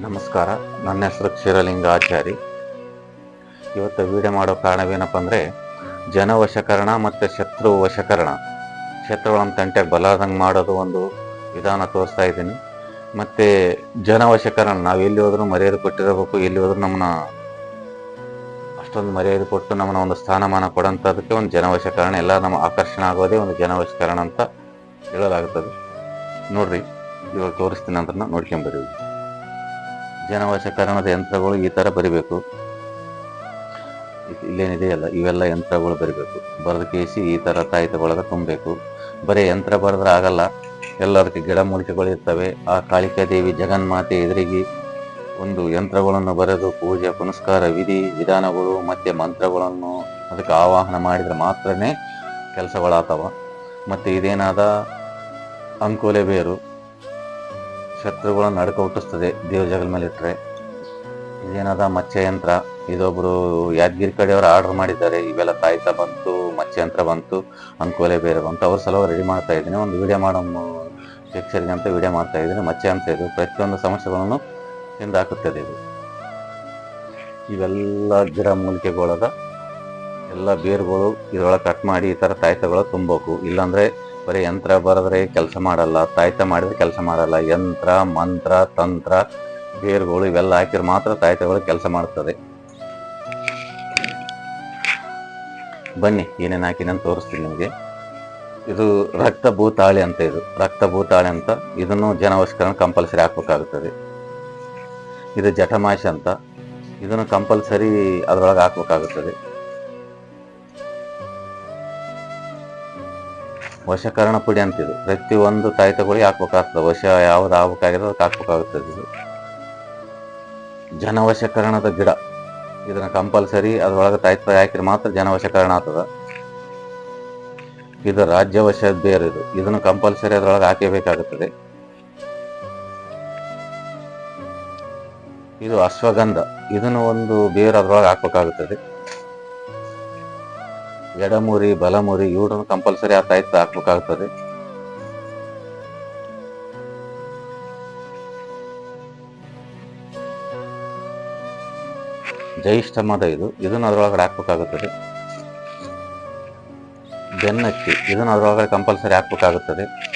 ನಮಸ್ಕಾರ. ನನ್ನ ಹೆಸರು ಕ್ಷೀರಲಿಂಗ ಆಚಾರಿ ಇವತ್ತು ವಿಡಿಯೋ ಮಾಡೋ ಕಾರಣವೇನಪ್ಪ ಅಂದರೆ, ಜನವಶಕರಣ ಮತ್ತು ಶತ್ರು ವಶಕರಣ. ಶತ್ರುಗಳನ್ನು ತಂಟೆಗೆ ಬಲಾದಂಗೆ ಮಾಡೋದು ಒಂದು ವಿಧಾನ ತೋರಿಸ್ತಾ ಇದ್ದೀನಿ. ಮತ್ತು ಜನವಶಕರಣ, ನಾವು ಎಲ್ಲಿ ಹೋದರೂ ಮರ್ಯಾದೆ ಕೊಟ್ಟಿರಬೇಕು, ಎಲ್ಲಿ ಹೋದರೂ ನಮ್ಮನ್ನ ಅಷ್ಟೊಂದು ಮರ್ಯಾದೆ ಕೊಟ್ಟು ನಮ್ಮನ್ನ ಒಂದು ಸ್ಥಾನಮಾನ ಕೊಡೋಂಥದಕ್ಕೆ ಒಂದು ಜನವಶಕರಣ, ಎಲ್ಲ ನಮ್ಮ ಆಕರ್ಷಣೆ ಆಗೋದೇ ಒಂದು ಜನವಶಕರಣ ಅಂತ ಹೇಳಲಾಗುತ್ತದೆ ನೋಡ್ರಿ, ಇವಾಗ ತೋರಿಸ್ತೀನಿ ಅಂತ ನೋಡ್ಕೊಂಬರಿ ಜನವಶಕರಣದ ಯಂತ್ರಗಳು ಈ ಥರ ಬರಿಬೇಕು. ಇಲ್ಲೇನಿದೆಯಲ್ಲ, ಇವೆಲ್ಲ ಯಂತ್ರಗಳು ಬರಿಬೇಕು. ಬರೆದು ಕೇಸಿ ಈ ಥರ ತಾಯಿತಗೊಳಗ ತುಂಬಬೇಕು. ಬರೀ ಯಂತ್ರ ಬರೆದ್ರೆ ಆಗಲ್ಲ. ಎಲ್ಲದಕ್ಕೆ ಗಿಡ ಮೂಲಿಕೆಗಳು ಇರ್ತವೆ. ಆ ಕಾಳಿಕಾ ದೇವಿ ಜಗನ್ಮಾತೆ ಎದುರಿಗೆ ಒಂದು ಯಂತ್ರಗಳನ್ನು ಬರೆದು ಪೂಜೆ, ಪುನಸ್ಕಾರ, ವಿಧಿ, ವಿಧಾನಗಳು, ಮತ್ತು ಮಂತ್ರಗಳನ್ನು ಅದಕ್ಕೆ ಆವಾಹನ ಮಾಡಿದರೆ ಮಾತ್ರನೇ ಕೆಲಸಗಳಾತವ ಮತ್ತು ಇದೇನಾದ ಅಂಕೋಲೆ ಬೇರು. ಶತ್ರುಗಳನ್ನು ನಡ್ಕ ಹುಟ್ಟಿಸ್ತದೆ, ದೇವ್ರ ಜಗಲ್ ಮೇಲೆ ಇಟ್ಟರೆ ಇದೇನದ ಮತ್ಸ್ಯ ಯಂತ್ರ ಇದೊಬ್ರು ಯಾದಗಿರಿ ಕಡೆಯವರು ಆರ್ಡರ್ ಮಾಡಿದ್ದಾರೆ. ಇವೆಲ್ಲ ತಾಯ್ತ ಬಂತು ಮತ್ಸ್ಯ ಯಂತ್ರ ಬಂತು ಅನುಕೂಲ ಬೇರೆ ಬಂತು. ಅವ್ರ ಸಲುವಾಗಿ ರೆಡಿ ಮಾಡ್ತಾ ಇದ್ದೀನಿ. ಒಂದು ವಿಡಿಯೋ ಮಾಡೋ ಶಿಕ್ಷರಿಗೆ ಅಂತ ವಿಡಿಯೋ ಮಾಡ್ತಾ ಇದ್ದೀನಿ. ಮತ್ಸ್ಯ ಅಂತ ಇದು. ಪ್ರತಿಯೊಂದು ಸಮಸ್ಯೆಗಳನ್ನು ಹಿಂದಾಕುತ್ತದೆ ಇದು. ಇವೆಲ್ಲ ಗಿಡ ಮೂಲಿಕೆಗಳದ ಎಲ್ಲ ಬೇರುಗಳು ಇದರೊಳಗೆ ಕಟ್ ಮಾಡಿ ಈ ಥರ ತಾಯ್ತಗಳು ತುಂಬಬೇಕು. ಇಲ್ಲಾಂದ್ರೆ ಬರೀ ಯಂತ್ರ ಬರೆದ್ರೆ ಕೆಲಸ ಮಾಡಲ್ಲ, ತಾಯ್ತ ಮಾಡಿದ್ರೆ ಕೆಲಸ ಮಾಡಲ್ಲ. ಯಂತ್ರ, ಮಂತ್ರ, ತಂತ್ರ, ಬೇರುಗಳು ಇವೆಲ್ಲ ಹಾಕಿದ್ರೆ ಮಾತ್ರ ತಾಯ್ತಗಳು ಕೆಲಸ ಮಾಡ್ತದೆ. ಬನ್ನಿ, ಏನೇನು ಹಾಕಿನ ತೋರಿಸ್ತೀನಿ ನಿಮಗೆ. ಇದು ರಕ್ತ ಭೂತಾಳಿ ಅಂತ ಇದು. ರಕ್ತ ಭೂತಾಳಿ ಅಂತ ಇದನ್ನು ಜನವಸ್ಕರಣ ಕಂಪಲ್ಸರಿ ಹಾಕ್ಬೇಕಾಗುತ್ತದೆ. ಇದು ಜಠಮಾಶ ಅಂತ. ಇದನ್ನು ಕಂಪಲ್ಸರಿ ಅದರೊಳಗೆ ಹಾಕ್ಬೇಕಾಗುತ್ತದೆ. ವಶಕರಣ ಪುಡಿ ಅಂತಿದು. ಪ್ರತಿಯೊಂದು ತಾಯಿತಗಳಿಗೆ ಹಾಕ್ಬೇಕಾಗ್ತದೆ. ವಶ ಯಾವ್ದು ಆಗ್ಬೇಕಾಗಿದೆ ಅದಕ್ಕೆ ಹಾಕ್ಬೇಕಾಗುತ್ತದೆ ಇದು ಜನವಶಕರಣದ ಗಿಡ. ಇದನ್ನ ಕಂಪಲ್ಸರಿ ಅದ್ರೊಳಗೆ ತಾಯ್ತ ಹಾಕಿದ್ರೆ ಮಾತ್ರ ಜನವಶಕರಣ ಆಗ್ತದ. ಇದು ರಾಜ್ಯವಶ ಬೇರೆ ಇದು. ಇದನ್ನು ಕಂಪಲ್ಸರಿ ಅದ್ರೊಳಗೆ ಹಾಕಬೇಕಾಗುತ್ತದೆ. ಇದು ಅಶ್ವಗಂಧ. ಇದನ್ನು ಒಂದು ಬೇರು ಅದರೊಳಗೆ ಹಾಕ್ಬೇಕಾಗುತ್ತದೆ. ಎಡಮುರಿ, ಬಲಮುರಿ ಇವುಗಳನ್ನು ಕಂಪಲ್ಸರಿ ಆ ತಾಯಿ ಹಾಕ್ಬೇಕಾಗ್ತದೆ. ಜೈಷ್ಠಮದ ಇದು. ಇದನ್ನು ಅದರೊಳಗಡೆ ಹಾಕ್ಬೇಕಾಗುತ್ತದೆ. ಬೆನ್ನಕ್ಕಿ. ಇದನ್ನು ಅದರೊಳಗಡೆ ಕಂಪಲ್ಸರಿ ಹಾಕ್ಬೇಕಾಗುತ್ತದೆ.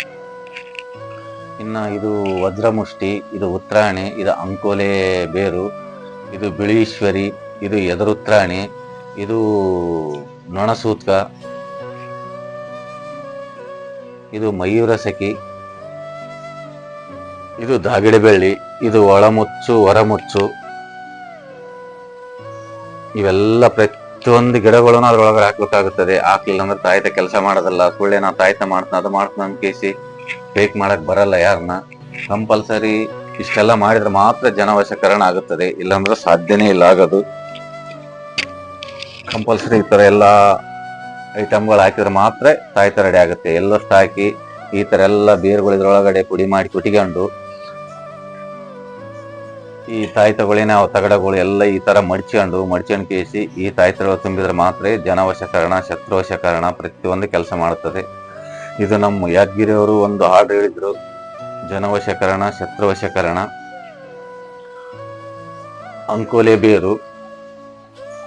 ಇನ್ನು ಇದು ವಜ್ರಮುಷ್ಟಿ, ಇದು ಉತ್ತರಾಣಿ ಇದು ಅಂಕೋಲೆ ಬೇರು, ಇದು ಬಿಳೀಶ್ವರಿ, ಇದು ಎದುರುತ್ರಾಣಿ ಇದು ನೊಣಸೂತ್ಕ ಇದು ಮಯೂರ ಸಖಿ. ಇದು ದಾಗಿಡೆ ಬೆಳ್ಳಿ ಇದು ಒಳಮುಚ್ಚು, ಹೊರಮುಚ್ಚು. ಇವೆಲ್ಲ ಪ್ರತಿಯೊಂದು ಗಿಡಗಳನ್ನು ಅದ್ರೊಳಗೆ ಹಾಕ್ಬೇಕಾಗುತ್ತದೆ. ಹಾಕ್ಲಿಲ್ಲ ಅಂದ್ರೆ ತಾಯ್ತ ಕೆಲಸ ಮಾಡೋದಲ್ಲ. ಸುಳ್ಳೆ ನಾ ತಾಯ್ತ ಮಾಡ್ತಾನ, ಅದು ಮಾಡ್ತಾನ ಅನ್ಕೇಸಿ ಕೇಸಿ ಬೇಕ್ ಮಾಡಕ್ ಬರಲ್ಲ ಯಾರನ್ನ ಕಂಪಲ್ಸರಿ ಇಷ್ಟೆಲ್ಲ ಮಾಡಿದ್ರೆ ಮಾತ್ರ ಜನವಶಕರಣ ಆಗುತ್ತದೆ. ಇಲ್ಲಾಂದ್ರೆ ಸಾಧ್ಯನೇ ಇಲ್ಲ ಆಗೋದು. ಕಂಪಲ್ಸರಿ ಈ ಥರ ಎಲ್ಲ ಐಟಮ್ಗಳು ಹಾಕಿದ್ರೆ ಮಾತ್ರ ತಾಯ್ತ ರೆಡಿ ಆಗುತ್ತೆ. ಎಲ್ಲಷ್ಟು ಹಾಕಿ ಈ ಥರ ಎಲ್ಲ ಬೇರುಗಳು ಇದ್ರೊಳಗಡೆ ಪುಡಿ ಮಾಡಿ ಕುಟಿಕೊಂಡು ಈ ತಾಯ್ತಗಳೇನೆ ಅವು ತಗಡಗಳು ಎಲ್ಲ ಈ ಥರ ಮಡ್ಚ್ಕೊಂಡು ಮಡ್ಚ್ಕೊಂಡು ಕೇಸಿ ಈ ತಾಯ್ತಗಳು ತುಂಬಿದ್ರೆ ಮಾತ್ರ ಜನವಶಕರಣ, ಶತ್ರುವಶಕರಣ ಪ್ರತಿಯೊಂದು ಕೆಲಸ ಮಾಡುತ್ತದೆ. ಇದು ನಮ್ಮ ಯಾದಗಿರಿಯವರು ಒಂದು ಹಾಡು ಹೇಳಿದರು. ಜನವಶಕರಣ, ಶತ್ರುವಶಕರಣ. ಅಂಕೋಲೆ ಬೇರು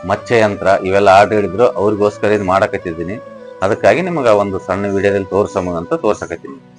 ಮಚ್ಚೆ ಯಂತ್ರ ಇವೆಲ್ಲ ಆರ್ಡರ್ ಹಿಡಿದ್ರು ಅವ್ರಿಗೋಸ್ಕರ ಇದು ಮಾಡಕತ್ತಿದ್ದೀನಿ. ಅದಕ್ಕಾಗಿ ನಿಮಗೆ ಒಂದು ಸಣ್ಣ ವಿಡಿಯೋದಲ್ಲಿ ತೋರ್ಸಮ ಅಂತ ತೋರ್ಸಕತ್ತೀನಿ.